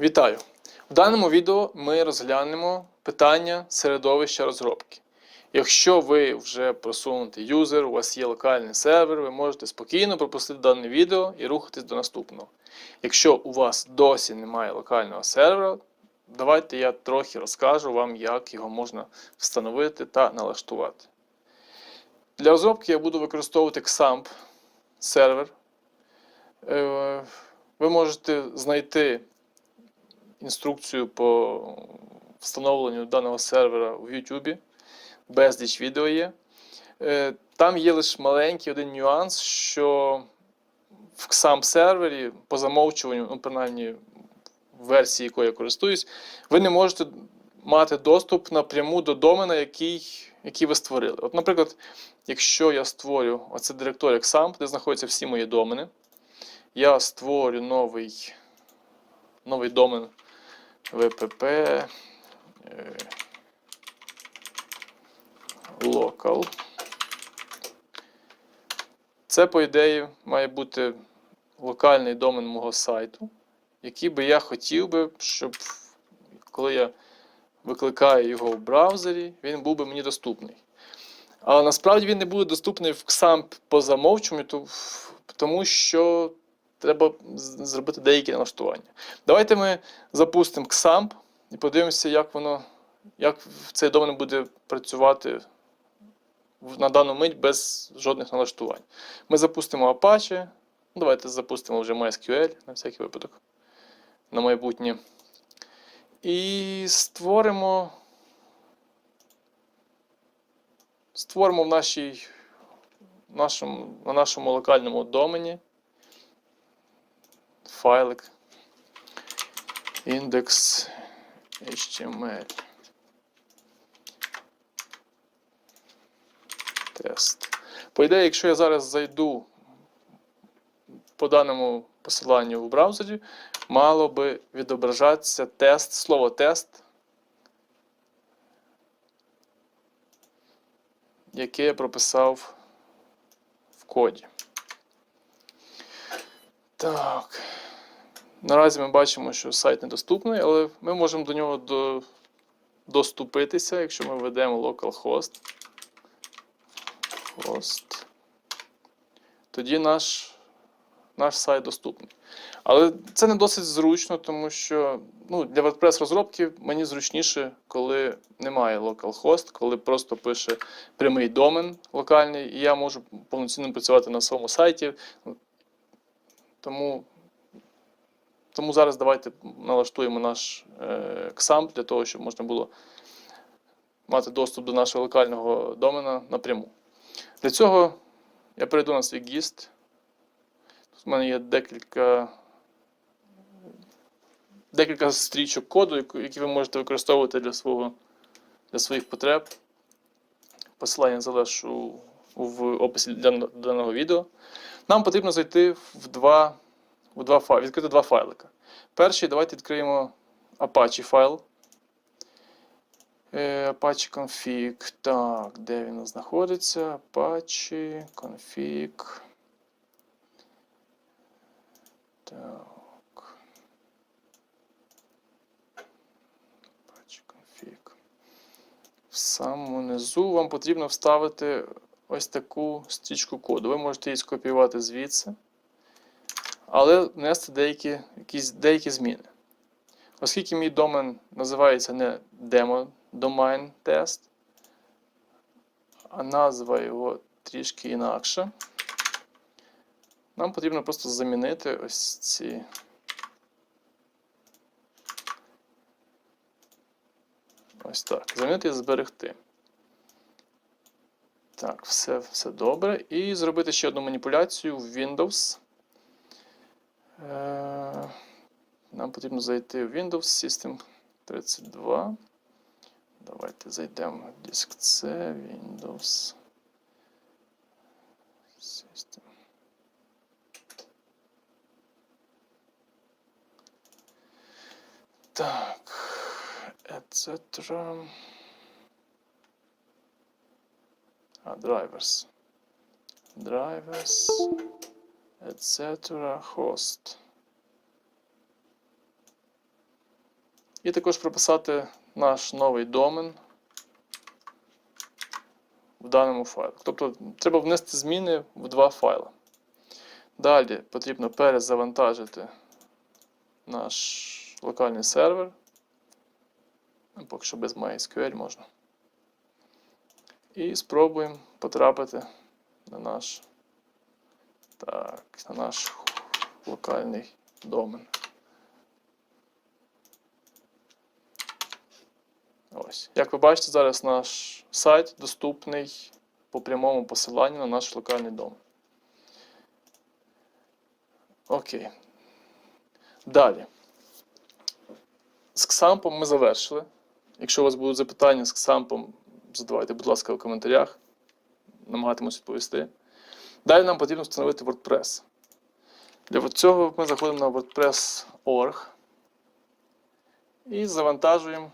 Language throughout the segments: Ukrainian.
Вітаю! В даному відео ми розглянемо питання середовища розробки. Якщо ви вже просунутий юзер, у вас є локальний сервер, ви можете спокійно пропустити дане відео і рухатись до наступного. Якщо у вас досі немає локального сервера, давайте я трохи розкажу вам, як його можна встановити та налаштувати. Для розробки я буду використовувати XAMPP сервер. Е, Ви можете знайти інструкцію по встановленню даного сервера в YouTube. Безліч відео є. Е, Там є лише маленький один нюанс, що в XAMPP сервері по замовчуванню, ну, принаймні в версії, якою я користуюсь, ви не можете мати доступ напряму до домена, який, який ви створили. От, наприклад, якщо я створю оце директорій XAMPP, де знаходяться всі мої домени, я створю новий, новий домен Е, local. Це, по ідеї, має бути локальний домен мого сайту, який би я хотів би, щоб коли я викликаю його в браузері, він був би мені доступний. Але насправді він не буде доступний в XAMPP по замовчуванню, тому що треба зробити деякі налаштування. Давайте ми запустимо XAMPP і подивимося, як воно, як цей домен буде працювати на дану мить без жодних налаштувань. Ми запустимо Apache. Ну, Давайте запустимо вже MySQL на всякий випадок на майбутнє. І створимо. Створимо в нашій, нашому, на нашому локальному домені файлик HTML. Тест. По ідеї, якщо я зараз зайду по даному посиланню в браузері, мало би відображатися тест, слово тест, яке я прописав в коді. Так. Наразі ми бачимо, що сайт недоступний, але ми можемо до нього до, доступитися, якщо ми введемо localhost. Host. Тоді наш, наш сайт доступний. Але це не досить зручно, тому що ну, для WordPress розробки мені зручніше, коли немає localhost, коли просто пише прямий домен локальний, і я можу повноцінно працювати на своєму сайті. Тому, тому зараз давайте налаштуємо наш е, XAMPP для того, щоб можна було мати доступ до нашого локального домена напряму. Для цього я перейду на свій гіст. Тут в мене є декілька, декілька стрічок коду, які ви можете використовувати для, свого, для своїх потреб. Посилання залишу в описі для даного відео. Нам потрібно зайти в два, в два файли, відкрити два файлика. Перший, давайте відкриємо Apache файл. Е, Apache config. Так, де він у нас знаходиться? Apache config. Так. Apache config. В самому низу вам потрібно вставити ось таку стрічку коду. Ви можете її скопіювати звідси, але внести деякі, якісь, деякі зміни. Оскільки мій домен називається не demo domain test, а назва його трішки інакша, нам потрібно просто замінити ось ці. Ось так. Замінити і зберегти. Так, все, все добре. І зробити ще одну маніпуляцію в Windows. Нам потрібно зайти в Windows System 32. Давайте зайдемо в диск C, Windows System. Так, etc. А, drivers. Drivers, etc. Host. І також прописати наш новий домен в даному файлі. Тобто треба внести зміни в два файли. Далі потрібно перезавантажити наш локальний сервер. Ну, Поки що без MySQL можна. І спробуємо потрапити на наш, так, на наш локальний домен. Ось. Як ви бачите, зараз наш сайт доступний по прямому посиланню на наш локальний дом. Окей. Далі. З XAMPP ми завершили. Якщо у вас будуть запитання з XAMPP, задавайте, будь ласка, в коментарях. Намагатимусь відповісти. Далі нам потрібно встановити WordPress. Для цього ми заходимо на WordPress.org і завантажуємо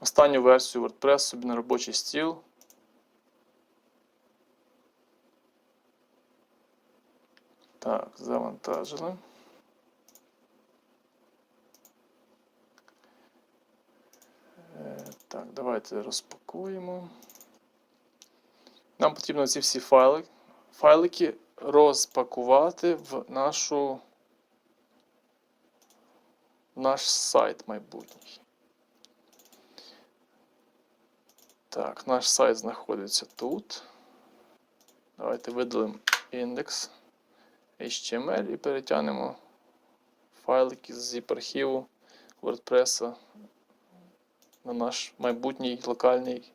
останню версію WordPress собі на робочий стіл. Так, завантажили. Е, Так, давайте розпакуємо. Нам потрібно ці всі файли, файлики розпакувати в нашу в наш сайт майбутній. Так, наш сайт знаходиться тут. Давайте видалимо індекс HTML і перетягнемо файлики з zip-архіву WordPress на наш майбутній локальний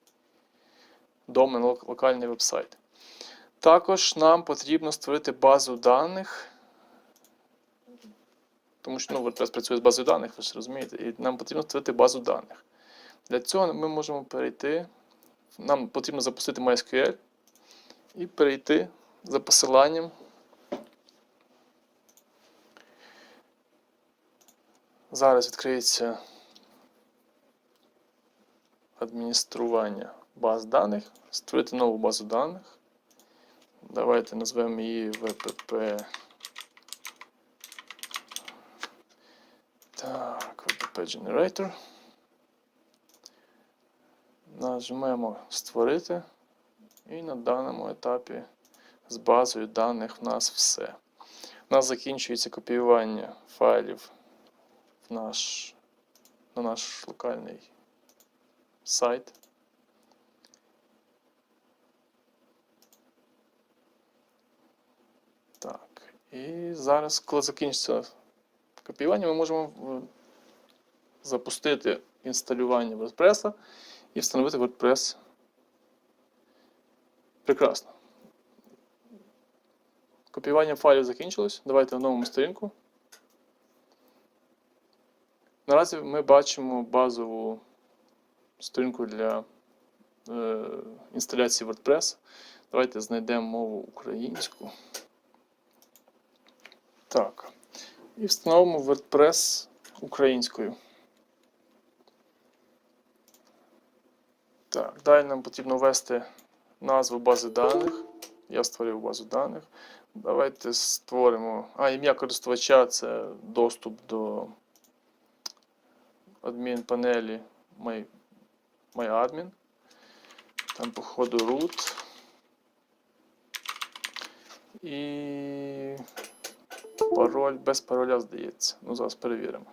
домен, лок- локальний вебсайт. Також нам потрібно створити базу даних, тому що ну, WordPress працює з базою даних, ви ж розумієте, і нам потрібно створити базу даних. Для цього ми можемо перейти. Нам потрібно запустити MySQL і перейти за посиланням. Зараз відкриється адміністрування баз даних, створити нову базу даних. Давайте назвемо її VPP. Так, VPP Generator. Нажмемо Створити. І на даному етапі з базою даних в нас все. У нас закінчується копіювання файлів в наш, на наш локальний сайт. Так. І зараз, коли закінчиться копіювання, ми можемо запустити інсталювання WordPress і встановити WordPress. Прекрасно. Копіювання файлів закінчилось. Давайте на новому сторінку. Наразі ми бачимо базову сторінку для е, інсталяції WordPress. Давайте знайдемо мову українську. Так. І встановимо WordPress українською. Так, далі нам потрібно ввести назву бази даних. Я створив базу даних. Давайте створимо. А, ім'я користувача це доступ до адмінпанелі My, MyAdmin. Там, походу, root. І пароль без пароля, здається. Ну, зараз перевіримо.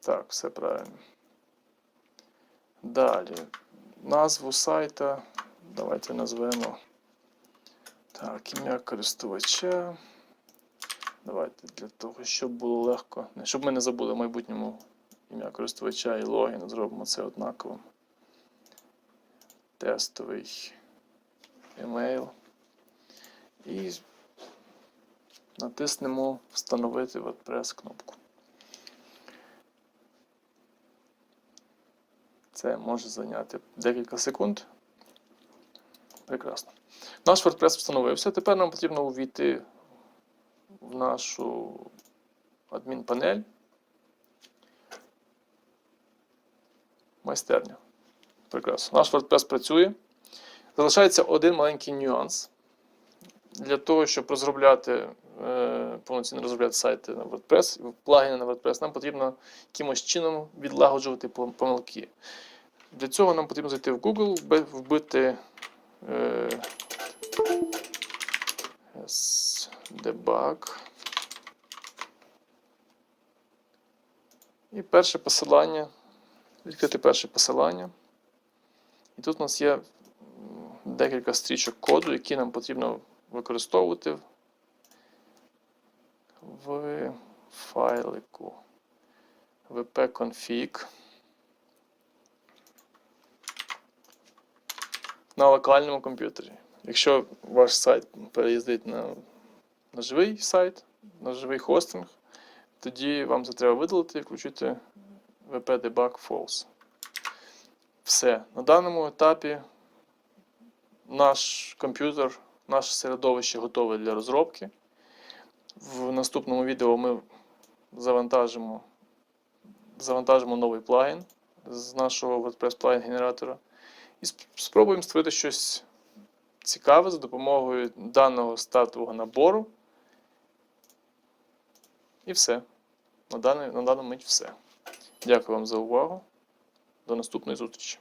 Так, все правильно. Далі. Назву сайта. Давайте назвемо. Так, ім'я користувача. Давайте для того, щоб було легко. Щоб ми не забули в майбутньому ім'я користувача і логін, зробимо це однаковим. Тестовий емейл. І натиснемо Встановити WordPress кнопку. Це може зайняти декілька секунд. Прекрасно. Наш WordPress встановився. Тепер нам потрібно увійти в нашу адмінпанель. Майстерня. Прекрасно. Наш WordPress працює. Залишається один маленький нюанс. Для того, щоб розробляти повноцінно розробляти сайти на WordPress, плагіни на WordPress, нам потрібно якимось чином відлагоджувати помилки. Для цього нам потрібно зайти в Google, вбити е, debug. І перше посилання. Відкрити перше посилання. І тут у нас є декілька стрічок коду, які нам потрібно використовувати в файлику wp-config на локальному комп'ютері. Якщо ваш сайт переїздить на, на живий сайт, на живий хостинг, тоді вам це треба видалити і включити wp-debug false. Все. На даному етапі наш комп'ютер, наше середовище готове для розробки. В наступному відео ми завантажимо, завантажимо новий плагін з нашого WordPress плагін генератора і спробуємо створити щось цікаве за допомогою даного статового набору. І все. На даний, на дану мить все. Дякую вам за увагу. До наступної зустрічі.